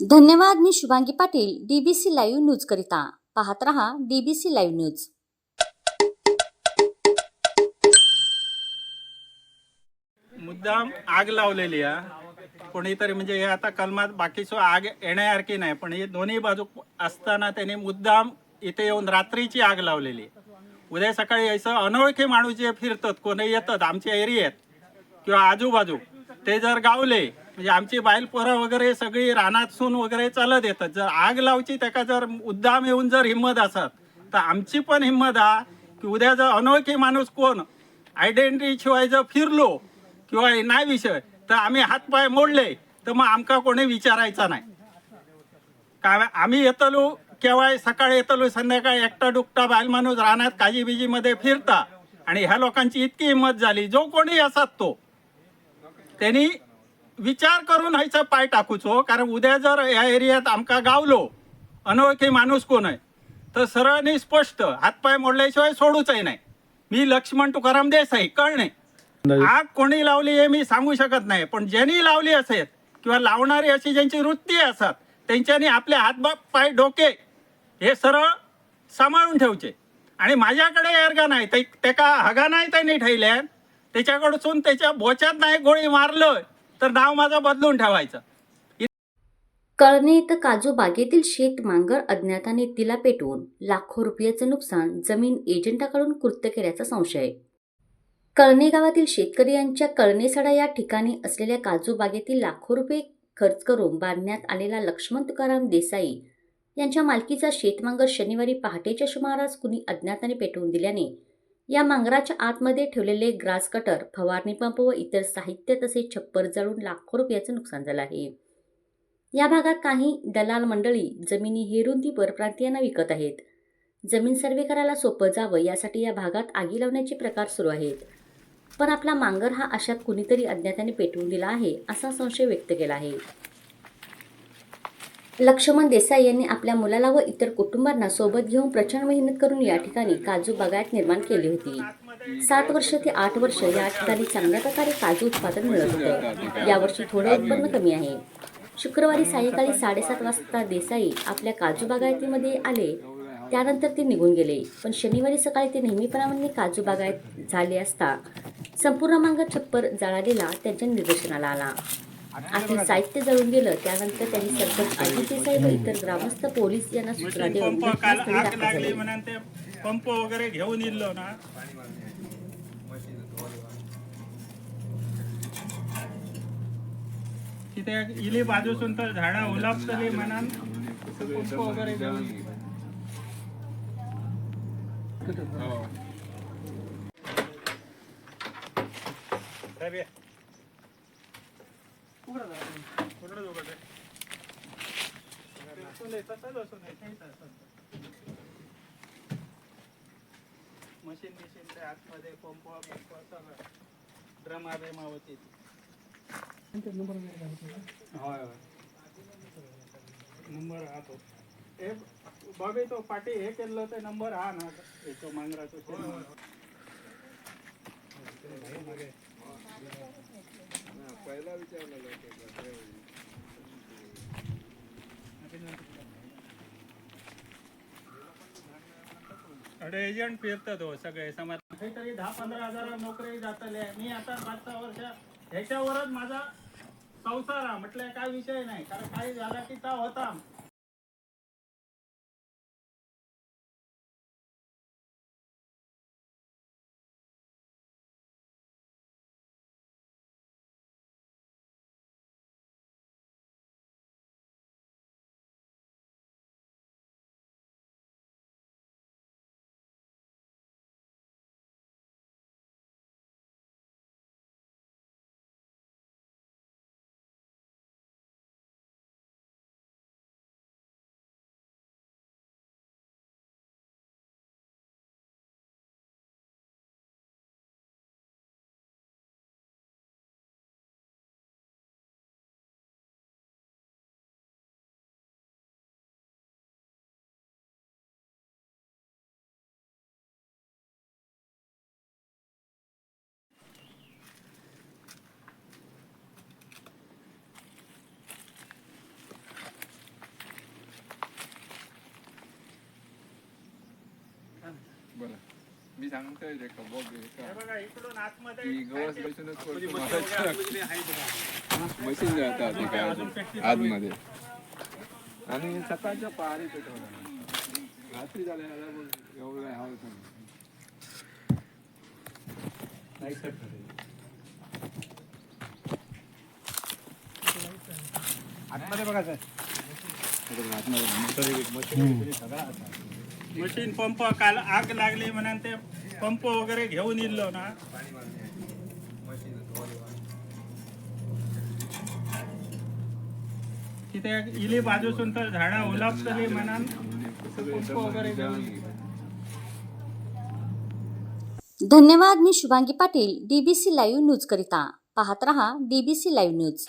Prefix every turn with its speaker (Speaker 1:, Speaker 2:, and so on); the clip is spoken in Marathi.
Speaker 1: धन्यवाद मी Shubhangi Patil DBC live news करिता. पाहत रहा डीबीसी लाईव्ह न्यूज
Speaker 2: मुद्दाम आग लावलेली आहे. कोणीतरी म्हणजे हे आता कलमात बाकीचं आग येण्यासारखी नाही पण हे दोन्ही बाजू असताना त्यांनी मुद्दाम इथे येऊन रात्रीची आग लावलेली. आहे. उद्या सकाळी असं अनोळखी माणूस जे फिरतात कोणी येतात आमच्या एरियात किंवा आजूबाजू ते जर गावले म्हणजे आमची बाईल पोरं वगैरे सगळी रानात सून वगैरे चालत येतात. जर आग लावची त्याका जर मुद्दाम येऊन जर हिंमत असत तर आमची पण हिंमत हा की उद्या जर अनोळखी माणूस कोण आयडेंटिटी शिवाय जर फिरलो किंवा नाही विषय तर आम्ही हातपाय मोडले तर मग आमका कोणी विचारायचा नाही. काय आम्ही येतलो केव्हा सकाळी येतलो संध्याकाळी एकटा डुकटा बायल माणूस राहण्यात काजी बिजी मध्ये फिरता आणि ह्या लोकांची इतकी हिंमत झाली जो कोणी असत तो. त्यांनी विचार करून ह्याचा पाय टाकूचो कारण उद्या जर या एरियात आमका गावलो अनोळखी माणूस कोण आहे? तर सरळ आणि स्पष्ट हातपाय मोडल्याशिवाय सोडूचही नाही. मी लक्ष्मण तुकाराम देसाई कळणे. आग कोणी लावली हे मी सांगू शकत नाही पण ज्यांनी लावली असेल किंवा लावणारी अशी ज्यांची वृत्ती असतात त्यांच्यानी आपले हात पाय डोके हे सरळ सांभाळून ठेवचे. आणि माझ्याकडे एरगा नाही ते त्याका हगा नाही त्यांनी ठेवल्या त्याच्याकडसून त्याच्या बोच्यात नाही गोळी मारलं तर नाव माझं बदलून ठेवायचं.
Speaker 1: कळणे इथं काजू बागेतील शेत मांगर अज्ञाताने तिला पेटवून लाखो रुपयाचं नुकसान जमीन एजंटाकडून कृत्य केल्याचा संशय. कळणे गावातील शेतकरी यांच्या कळणेसडा या ठिकाणी असलेल्या काजू बागेतील लाखो रुपये खर्च करून बांधण्यात आलेला लक्ष्मण तुकाराम देसाई यांच्या मालकीचा शेतमांगर शनिवारी पहाटेच्या सुमारास कुणी अज्ञाताने पेटवून दिल्याने या मांगराच्या आतमध्ये ठेवलेले ग्रास कटर फवारणी पंप व इतर साहित्य तसेच छप्पर जळून लाखो रुपयाचं नुकसान झालं आहे. या भागात काही दलाल मंडळी जमिनी हेरून ती परप्रांतीयांना विकत आहेत. जमीन सर्वे करायला सोपं जावं यासाठी या भागात आगी लावण्याचे प्रकार सुरू आहेत. पण आपला मांगर हा अशात कुणीतरी अज्ञाताने पेटवून दिला आहे असा संशय व्यक्त केला आहे. लक्ष्मण देसाई यांनी आपल्या मुलाला व इतर कुटुंबांना सोबत घेऊन प्रचंड मेहनत करून या ठिकाणी काजू बागायत निर्माण केली होती. सात वर्ष ते आठ वर्ष या ठिकाणी चांगल्या प्रकारे काजू उत्पादन मिळत होतं. यावर्षी थोडं उत्पन्न कमी आहे. शुक्रवारी सायंकाळी साडेसात वाजता देसाई आपल्या काजू बागायतीमध्ये आले. त्यानंतर ते निघून गेले. पण शनिवारी सकाळी ते नेहमीप्रमाणे काजू बागायत झाले असता संपूर्ण मांग छप्पर जळालेला त्यांच्या निदर्शनाला आला. आतील साहित्य जळून गेलं. त्यानंतर त्यांनी सरपंच देसाई व इतर ग्रामस्थ पोलीस यांना सूचना देऊन
Speaker 2: पंप वगैरे घेऊन इल्लो ना. तिथे इली बाजूसून तर झाडा उलापतली म्हणून पंप वगैरे घेऊन. साहेब, ये. उघडा जरा. उघडा उघडा. असू दे, तसंच असू दे, काहीच असू दे. मशीन बिशीन ते आतमध्ये पंप पंप सगळं. ड्रमा बिमा होय होय. नंबर हा तो. हे बघे तो पाटी हे केलं ते नंबर हा ना. येतो एजंट फिरतात हो सगळे समाज काहीतरी दहा पंधरा हजार नोकरी जातले. मी आता पाच सहा वर्ष ह्याच्यावरच माझा संसार म्हटलं काय विषय नाही. कारण काही झाला की ता होता.
Speaker 3: मी सांगतोय बघ.
Speaker 2: बघा आतमध्ये
Speaker 3: गवस बसूनच करतो. मशीन ते काय आतमध्ये. आणि सकाळच्या पहारी रात्री झाले आता मग एवढं हवं सांग
Speaker 2: मशीन पंप काल आग लागली म्हणून ते पंप वगैरे घेऊन येलो ना. तिथे इली बाजूसून तर झाडा उलापतली म्हणून. पंप वगैरे घेऊन
Speaker 1: धन्यवाद मी Shubhangi Patil DBC live news करिता. पाहत रहा डीबीसी लाईव्ह न्यूज